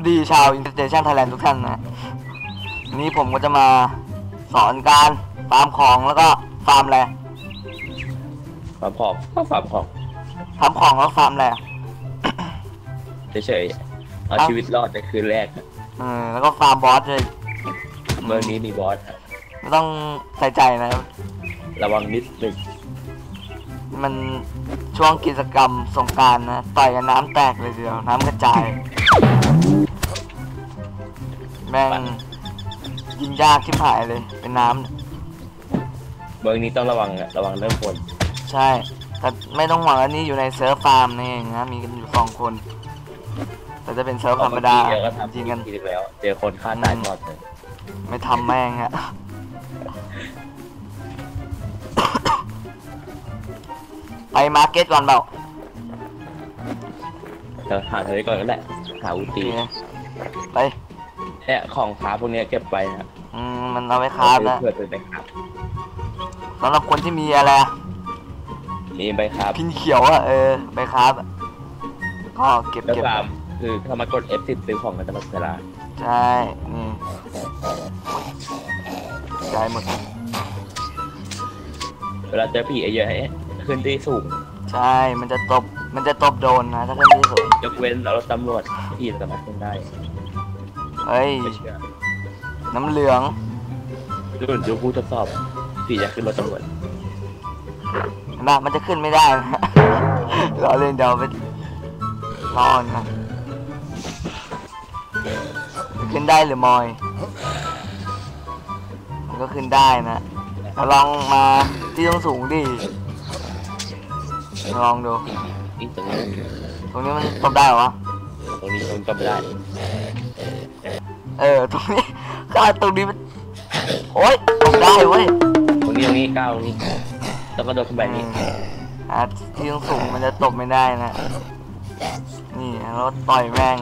ไปพอดีชาว i n t e r s t a t i o n Thailand ทุกท่านนะวันนี้ผมก็จะมาสอนการฟาร์มของแล้วก็ฟาร์มอะไรฟาร์มของก็ฟาร์มของฟาร์มของแล้วฟาร์มอะไรอะเฉยๆเอาครับชีวิตรอดในคืนแรกอะเออแล้วก็ฟาร์มบอสเลยเมืองนี้มีบอสอะไม่ต้องใส่ใจนะระวังนิดหนึ่งมันช่วงกิจกรรมสงกรารนะต่อยกันน้ำแตกเลยทีเดียวน้ำกระจาย แม่งยิงยากชิบหายเลย เป็นน้ำเนี่ยเมืองนี้ต้องระวังอะระวังเรื่องฝนใช่ แต่ไม่ต้องหวังอันนี้อยู่ในเซิร์ฟฟาร์มนี่เองนะมีกันอยู่สองคน แต่จะเป็นเซิร์ฟธรรมดาเดี๋ยวก็ทำจริงกัน ทีนึงแล้ว เจอคนฆ่าตายหมดเลยไม่ทำแม่งอะ ไปมาร์เก็ตก่อนเปล่าเดี๋ยวหาเธอไว้ก่อนก็แหละหาอุตีโอเคไป เนี่ยของค้าพวกเนี้ยเก็บไปนะอืมมันเอาไว้คราบนะเพื่อเป็นไปครับสำหรับคนที่มีอะไรอะนี่ไปครับพินเขียวอะเออไปคราบอะก็เก็บแล้วเก็บฟาร์มคือถ้ามากด F10 ซื้อของกันตลอดเวลาใช่นี่ใจหมด เวลาเจอผีเยอะๆให้ขึ้นที่สูง ใช่ มันจะตบ มันจะตบโดนนะ ถ้าขึ้นที่สูง ยกเว้นเราตำรวจที่สามารถขึ้นได้ เฮ้ย ไม่เชื่อน้ำเหลือง รุ่นดูผู้ทดสอบผีจะขึ้นรถตำรวจเห็นปะมันจะขึ้นไม่ได้นะเราเล่นเดี๋ยวไปรอนนะขึ้นได้หรือมอย มันก็ขึ้นได้นะเราลองมาที่ต้องสูงๆดิ ลองดูนี่ตรงนี้ตรงนี้มันตบได้เหรอวะ ตรงนี้มันก็ไม่ได้ เออตรงนี้ก็ตรงนี้มันโอ๊ยตบได้เว้ยตรงนี้ตรงนี้ก้าวตรงนี้แล้วก็โดนขึ้นไปนี่อ่าที่ต้องสูงมันจะตบไม่ได้นะ นี่เราต่อยแม่ง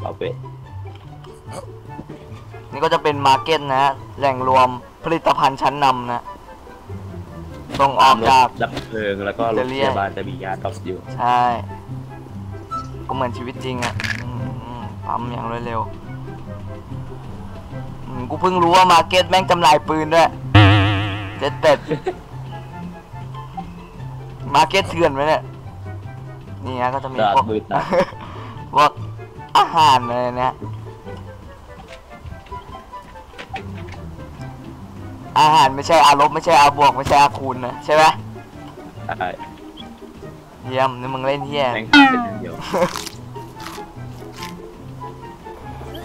เอาไปนี่ก็จะเป็นมาร์เก็ตนะฮะแหล่งรวมผลิตภัณฑ์ชั้นนำนะ ส่งออกจากดับเพลิงแล้วก็รถพยาบาลจะมียาตอบอยู่ใช่ก็เหมือนชีวิตจริงอะ่ะอืมปั๊มอย่างรวดเร็วอืมกูเพิ่งรู้ว่ามาร์เก็ตแม่งจำหน่ายปืนด้วยเจ็ดเป็ดมาร์เก็ตเถื่อนไหมเนี่ยนี่ฮะก็จะมีตลาดพวกมืดนะพวกอาหารอะไรเนี่ย อาหารไม่ใช่อาลบไม่ใช่อาบวกไม่ใช่อาคูณนะใช่ไหมใช่เยี่ยมนี่มึงเล่นเฮียแม่งเป็นอย่างเดียว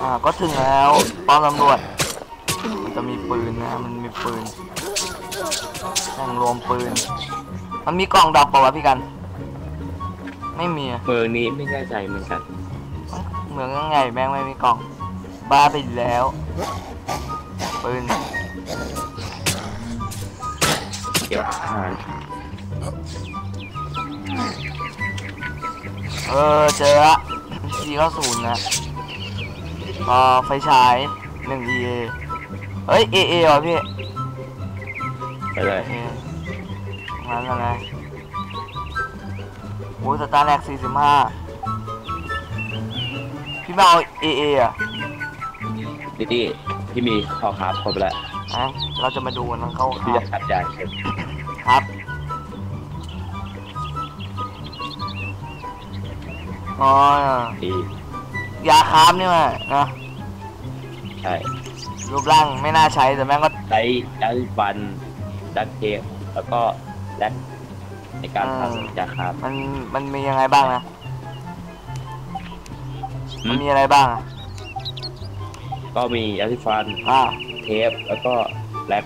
อ่าก็ถึงแล้วป้อมตำรวจมันจะมีปืนนะมันมีปืนแห่งรวมปืน มันมีกล่องดรอปเปล่าวะพี่กัน ไม่มีอะเมืองนี้ไม่แน่ใจเหมือนกันเหมืองยังไงแม่งไม่มีกล่อง บ้าไปแล้วปืน เกี่ยวกับอาหารเออเจอละทีก็ศูนย์นะพอไฟฉายหนึ่ง EA เฮ้ย AA เหรอพี่ไปเลยเองั้นอะไรโอ้ยสตาร์แรก45พี่ไม่เอา AA อะดิดี้ที่มีข้าวครับครบแล้ว นะเราจะมาดูกันนะเขาที่ครัจะบขัดยาเข็มครับ อ๋อ ดียาคามนี่มานะใช่รูปร่างไม่น่าใช้แต่แม่งก็ ใช้ดักฟันดักเทปแล้วก็แลกในการทำยาครับมันมันมียังไงบ้างนะอืมมันมีอะไรบ้างอะก็มียาสีฟัน อ่า เทปแล้วก็แลก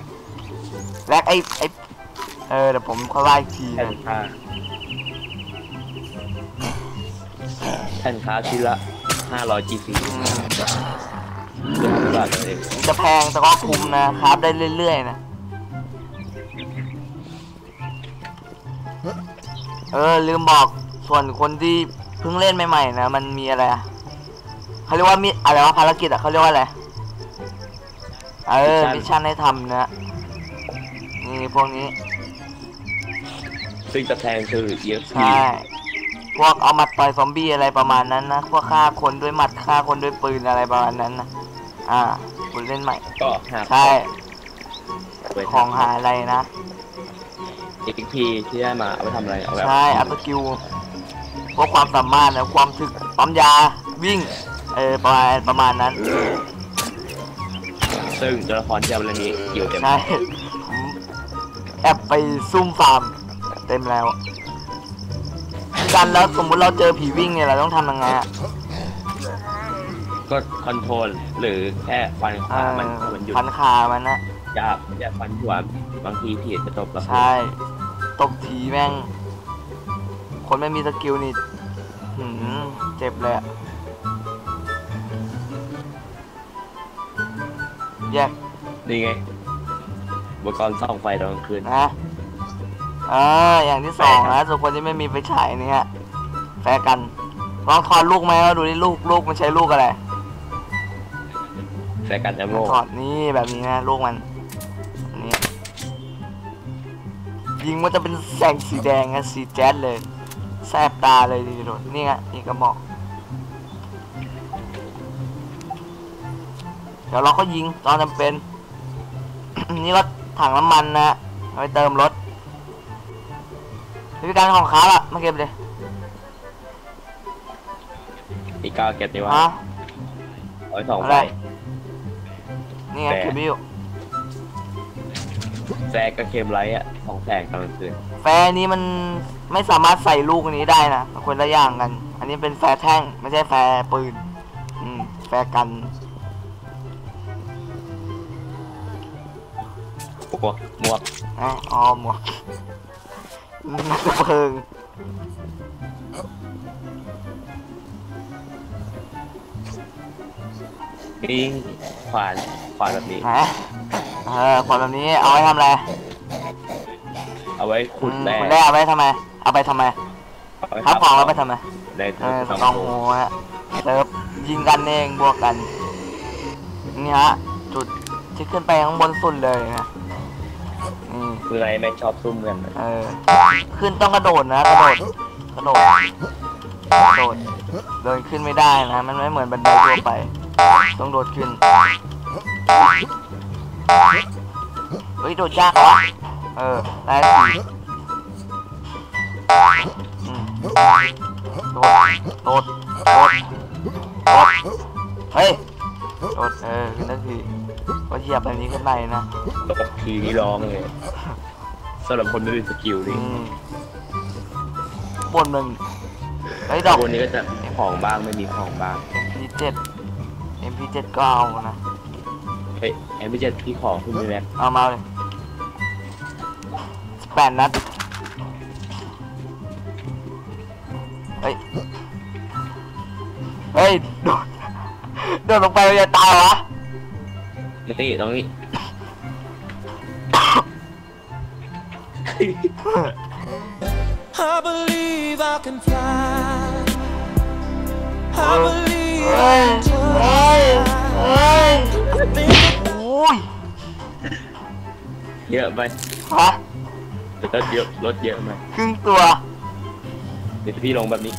และไอ้ไอ้เออเดี๋ยวผมค่อยว่าอีกทีแผ่นนะค้าแผ่นค้าชิ้นละ500 GC อืมเดือนละบาทเองมันจะแพงแต่ก็คุ้มนะครับได้เรื่อยๆนะ เออลืมบอกส่วนคนที่เพิ่งเล่นใหม่ๆนะ มันมีอะไรอะเขาเรียกว่ามีอะไรวะภารกิจอะเขาเรียกว่าอะไร เออมิชชั่นให้ทำนะนี่พวกนี้ซึ่งตะแทงคือ EXP ใช่พวกเอาหมัดต่อยซอมบี้อะไรประมาณนั้นนะพวกฆ่าคนด้วยหมัดฆ่าคนด้วยปืนอะไรประมาณนั้นนะอ่าคุณเล่นใหม่ก็หาใช่เปิดของหาอะไรนะ EXP ที่ได้มาเอาไปทำอะไรเอาแบบใช่อัพสกิลพวกความสามารถนะความถึกปั๊มยาวิ่งเออประมาณประมาณนั้น ซึ่งตัวละครที่เอาเรื่องนี้อยู่เต็มใช่ผมแอบไปซุ่มฟาร์มเต็มแล้วกันแล้วสมมุติเราเจอผีวิ่งเนี่ยเราต้องทำยังไงอะก็คอนโทรลหรือแค่ฟันขาอ่ามันมันหยุดพันขามันนะยากไม่ใช่ฟันหัวบางทีผีจะจบแล้วใช่ตบทีแม่ง คนไม่มีสกิลนี่หืมเจ็บเลยอะ แยกนี่ไงอุปกรณ์ส่องไฟตอนกลางคืนนะอ่าอย่างที่สองนะส่วนคนที่ไม่มีไฟฉายเนี่ยแฟร์กันลองถอดลูกไหมว่าดูดิลูกลูกมันใช้ลูกอะไรแฟร์กันจะโมถอดนี่แบบนี้นะลูกมันอันนี้ยิงมันจะเป็นแสงสีแดงนะสีแจ๊ดเลยแสบตาเลยทีเดียวนี่ไงนี่ก็บอก เดี๋ยวเราก็ยิงตอนจำเป็น นี่รถถังน้ำมันนะเอาไปเติมรถพิการของเขาล่ะมาเก็บเลยอีกเก้าเก็บดีว่าฮะเอาไว้สองอะไฟไรนี่ไงแฟร์เก็บไม่อยู่แฟร์กับเคมไลท์อะสองแสงตอนกลางคืนแฟร์นี้มันไม่สามารถใส่ลูกอันนี้ได้นะมันคนละอย่างกัน อันนี้เป็นแฟร์แท่งไม่ใช่แฟร์ปืน อืม แฟร์กัน พวกหมวกอะอ๋อหมวกนักเพลิงนี่ขวานขวานแบบนี้นะเออขวดแบบนี้เอาไว้ทำอะไรเอาไว้ขุดอืมแร่ขุดแร่เอาไว้ทำไม เอาไปทำไมเอาไว้ทับของเอาไปทำไม ได้เออสองลองโมโมฮะเซิร์ฟยิงกันเองบวกกัน นี่ฮะ จุดที่ขึ้นไปข้างบนสุดเลยนะนี่ คืออะไรไม่ชอบซุ่มกันนเออขึ้นต้องกระโดดนะกระโดดกระโดดกระโดดเดินขึ้นไม่ได้นะ มันไม่เหมือนบันไดทั่วไป ต้องโดดขึ้นเฮ้ยโดดยากเหรอเออได้สี่อืมโดดโดดโดดโดดเฮ้ย โดดเออขึ้นทันทีก็เหยียบแบบนี้ขึ้นไปนะตกทีนี่ร้องเลยสำหรับคนไม่มีสกิลดิอืมบนมึงเฮ้ยดอก คนนี้ก็จะมีของบ้างไม่มีของบ้าง MP7 MP7 ก็เอานะเฮ้ยแอมพีเจ็ดที่ของคุณมีแม็กเอามาเลยแปดนัดเฮ้ยเฮ้ยโดดโดดลงไปมันจะตายวะนี่ตรงนี้ I believe I can fly. I Oh. believe I Hey, can hey, hey. fly. I think โอ้ยเยอะไปฮะรถเยอะรถเยอะไหมครึ่งตัว เดี๋ยวพี่ลงแบบนี้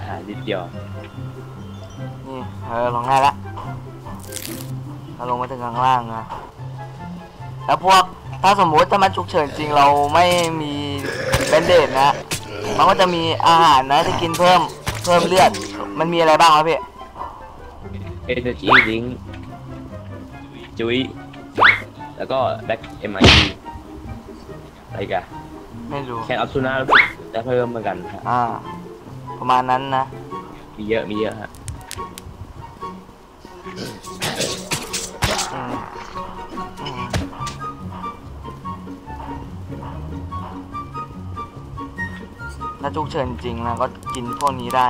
อ่านิดเดียวนี่ เออลงได้ละเราลงมาถึงข้างล่างนะแล้วพวกถ้าสมมุติถ้ามันฉุกเฉินจริงเราไม่มีเบนเดดนะ มันก็จะมีอาหารนะที่กินเพิ่มเพิ่มเลือด มันมีอะไรบ้างวะพี่เอเนจีลิงจุ้ยแล้วก็แบ็คเอ็มไออะไรกันไม่รู้แคนอัพซูน่ารู้สึกจะเพิ่มเหมือนกันฮะอ่า ประมาณนั้นนะ มีเยอะมีเยอะฮะาฉุกเฉินจริงนะก็กินพวกนี้ได้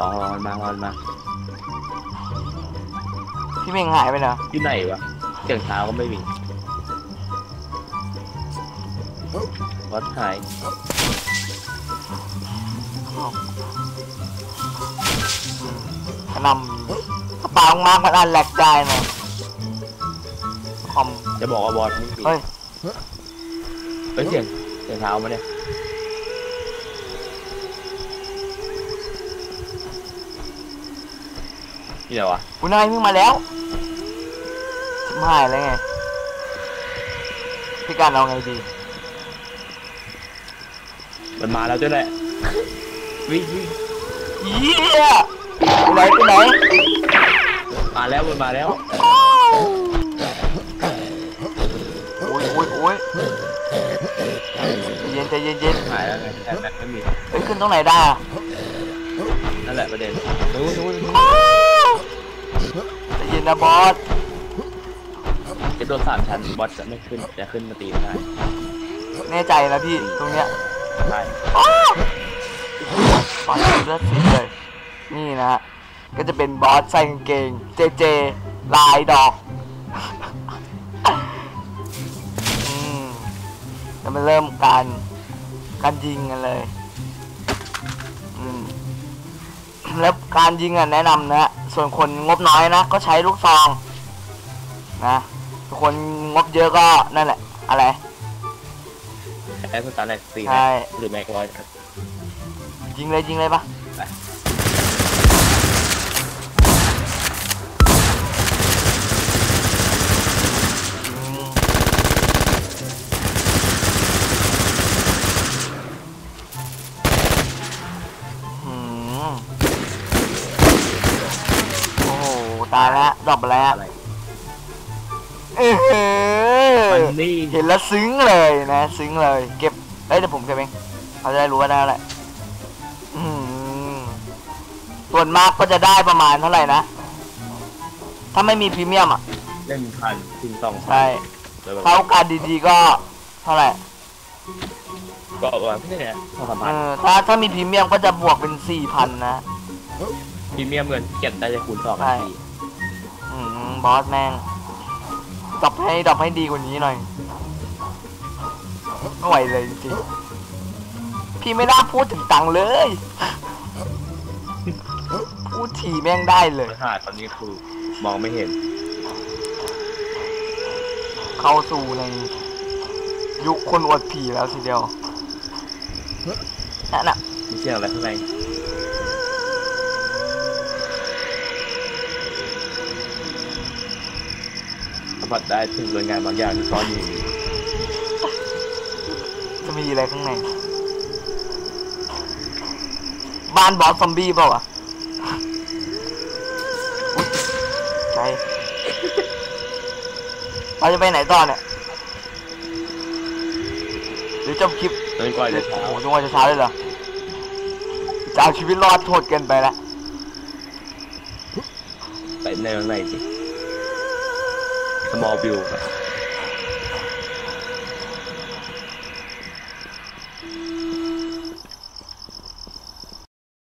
รอรอนมารอนมาพี่เมงหายไปเหรอที่ไหนวะเสียงเท้าก็ไม่มีวัดหายกระหนำกระเป๋ามากมันอันแหลกใจหน่อยโอ้โหอม จะบอกว่าบอสไม่มีเฮ้ย เฮ้ยเสียงเสียงเท้ามาเนี่ยนี่ไหนวะคุณนายมึงมาแล้วชิบหายแล้วไง พี่การเอาไงดี มันมาแล้วจ้ะแหละวิ่งวิ่งเยี่ยไปไหนไปไหนมาแล้วมันมาแล้ว โย็นใจเย็นใจเย็นหายแล้วไงแทบแบบไม่มีเฮ้ยขึ้นตรงไหนได้อะนั่นแหละประเด็นนู้นนู้นนู้นใจเย็นนะบอสจะโดนสามชั้นบอสจะไม่ขึ้นจะขึ้นมาตีไม่ได้แน่ใจนะพี่ตรงเนี้ยใช่บอสเลือดสีเลยนี่นะฮะก็จะเป็นบอสใส่กางเกงเจเจลายดอกอืมแล้วมาเริ่มการ การยิงกันเลยอืมแล้วการยิงอะแนะนำนะส่วนคนงบน้อยนะก็ใช้ลูกซองนะคนงบเยอะก็นั่นแหละ อะไรแอสตาร์แลกสี่ใช่หรือแม็กร้อยยิงเลยยิงเลยปะ ตายแล้วดรอปไปแล้วอะไรเออมันนี่เห็นแล้วซึ้งเลยนะซึ้งเลย เก็บเอ้ยเดี๋ยวผมเก็บเองเขาจะได้รู้ว่าได้อะไรอืมส่วนมากก็จะได้ประมาณเท่าไหร่นะ ถ้าไม่มีพรีเมียมอะเล่นพันถึงสองพันใช่โดยแบบถ้าโอกาสดีๆก็เท่าไหร่ก็ประมาณพี่เนี่ยสองสามเอพันอถ้าถ้ามีพรีเมียมก็จะบวกเป็นสี่พันนะพรีเมียมเงินเก็บได้จะคูณสองใช่ทีอืม บอสแม่งดรอปให้ดรอปให้ดีกว่านี้หน่อยไม่ไหวเลยจริงๆพี่ไม่น่าพูดถึงตังค์เลย พูดทีแม่งได้เลยปัญหาตอนนี้คือมองไม่เห็น เข้าสู่ในยุคคนอวดผีแล้วทีเดียวนั่นน่ะมีเสียงอะไรข้างใน มผัสได้ถึงรายงานบางอย่างที่ซ่อนอยู่จะมีอะไรข้างใน บ้านบอสซอมบี้เปล่าวะอุ๊ยใช่เราจะไปไหนต่อเนี่ยหรือจบคลิปจนกว่าจะเช้าโอ้โหจนกว่าจะเช้าเลยเหรอจะเอาชีวิตรอดโทษเกินไปละไปในวันไหนสิ small view ครับ